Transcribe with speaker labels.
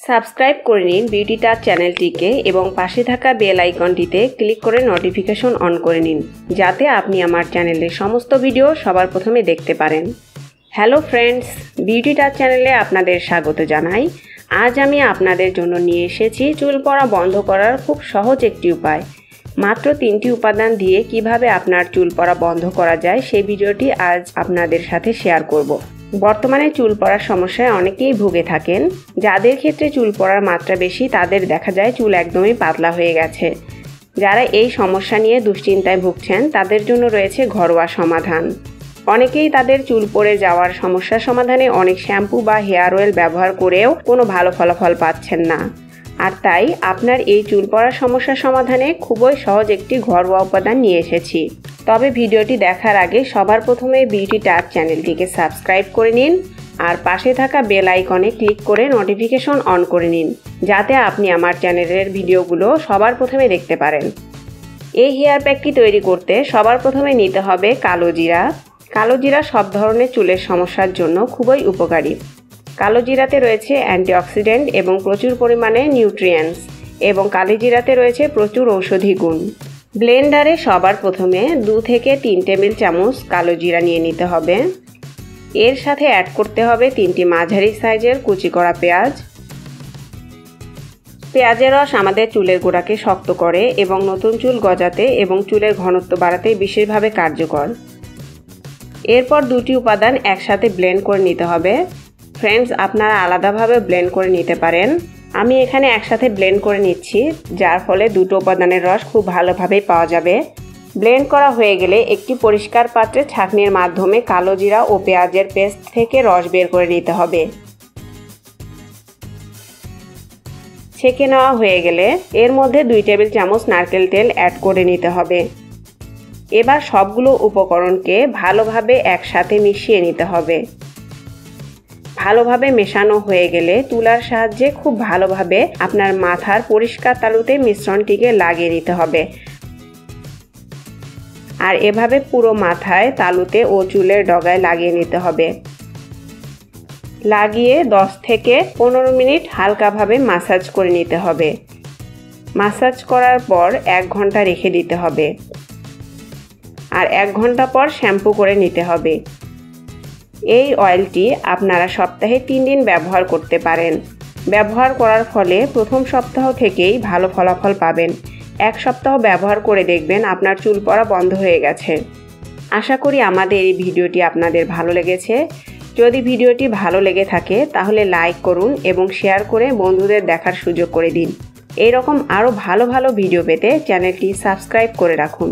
Speaker 1: Subscribe করে নিন beauty touch চ্যানেলটিকে এবং পাশে থাকা বেল আইকনটিতে ক্লিক করে নোটিফিকেশন অন করে নিন, যাতে আপনি আমার চ্যানেলের সমস্ত ভিডিও সবার প্রথমে দেখতে পারেন। হ্যালো ফ্রেন্ডস, বিউটি টাচ চ্যানেলে আপনাদের স্বাগত জানাই। আজ আমি আপনাদের জন্য নিয়ে এসেছি চুল পড়া বন্ধ করার খুব সহজ একটি উপায়। মাত্র তিনটি উপাদান দিয়ে কীভাবে আপনার চুল পড়া বন্ধ করা যায় সেই ভিডিওটি আজ আপনাদের সাথে শেয়ার করব। বর্তমানে চুল পড়ার সমস্যায় অনেকেই ভুগে থাকেন। যাদের ক্ষেত্রে চুল পড়ার মাত্রা বেশি, তাদের দেখা যায় চুল একদমই পাতলা হয়ে গেছে। যারা এই সমস্যা নিয়ে দুশ্চিন্তায় ভুগছেন, তাদের জন্য রয়েছে ঘরোয়া সমাধান। অনেকেই তাদের চুল পড়ে যাওয়ার সমস্যা সমাধানে অনেক শ্যাম্পু বা হেয়ার অয়েল ব্যবহার করেও কোনো ভালো ফলাফল পাচ্ছেন না। আর তাই আপনার এই চুল পড়ার সমস্যা সমাধানে খুবই সহজ একটি ঘরোয়া উপাদান নিয়ে এসেছি। তবে ভিডিওটি দেখার আগে সবার প্রথমে বিউটি টাচ চ্যানেলটিকে সাবস্ক্রাইব করে নিন আর পাশে থাকা বেল আইকনে ক্লিক করে নোটিফিকেশন অন করে নিন, যাতে আপনি আমার চ্যানেলের ভিডিওগুলো সবার প্রথমে দেখতে পারেন। এই হেয়ার প্যাকটি তৈরি করতে সবার প্রথমে নিতে হবে কালো জিরা। কালো জিরা সব ধরনের চুলের সমস্যার জন্য খুবই উপকারী। কালো জিরাতে রয়েছে অ্যান্টিঅক্সিডেন্ট এবং প্রচুর পরিমাণে নিউট্রিয়েন্টস, এবং কালি জিরাতে রয়েছে প্রচুর ঔষধি গুণ। ব্লেন্ডারে সবার প্রথমে দু থেকে তিন টেবিল চামচ কালো জিরা নিয়ে নিতে হবে। এর সাথে অ্যাড করতে হবে তিনটি মাঝারি সাইজের কুচি করা পেঁয়াজ। পেঁয়াজের রস আমাদের চুলের গোড়াকে শক্ত করে এবং নতুন চুল গজাতে এবং চুলের ঘনত্ব বাড়াতে বিশেষভাবে কার্যকর। এরপর দুটি উপাদান একসাথে ব্লেন্ড করে নিতে হবে। ফ্রেন্ডস আপনারা আলাদাভাবে ব্লেন্ড করে নিতে পারেন। আমি এখানে একসাথে ব্লেন্ড করে নিচ্ছি, যার ফলে দুটো উপাদানের রস খুব ভালোভাবেই পাওয়া যাবে। ব্লেন্ড করা হয়ে গেলে একটি পরিষ্কার পাত্রে ছাঁকনির মাধ্যমে কালো জিরা ও পেঁয়াজের পেস্ট থেকে রস বের করে নিতে হবে। ছেঁকে নেওয়া হয়ে গেলে এর মধ্যে দুই টেবিল চামচ নারকেল তেল অ্যাড করে নিতে হবে। এবার সবগুলো উপকরণকে ভালোভাবে একসাথে মিশিয়ে নিতে হবে। ভালোভাবে মেশানো হয়ে গেলে তুলার সাহায্যে খুব ভালোভাবে আপনার মাথার পরিষ্কার তালুতে মিশ্রণটিকে লাগিয়ে নিতে হবে। আর এভাবে পুরো মাথায় তালুতে ও চুলের ডগায় লাগিয়ে নিতে হবে। লাগিয়ে 10 থেকে পনেরো মিনিট হালকাভাবে মাসাজ করে নিতে হবে। মাসাজ করার পর এক ঘণ্টা রেখে দিতে হবে। আর এক ঘণ্টা পর শ্যাম্পু করে নিতে হবে। এই অয়েলটি আপনারা সপ্তাহে তিন দিন ব্যবহার করতে পারেন। ব্যবহার করার ফলে প্রথম সপ্তাহ থেকেই ভালো ফলাফল পাবেন। এক সপ্তাহ ব্যবহার করে দেখবেন আপনার চুল পড়া বন্ধ হয়ে গেছে। আশা করি আমাদের এই ভিডিওটি আপনাদের ভালো লেগেছে। যদি ভিডিওটি ভালো লেগে থাকে, তাহলে লাইক করুন এবং শেয়ার করে বন্ধুদের দেখার সুযোগ করে দিন। এরকম আরও ভালো ভালো ভিডিও পেতে চ্যানেলটি সাবস্ক্রাইব করে রাখুন।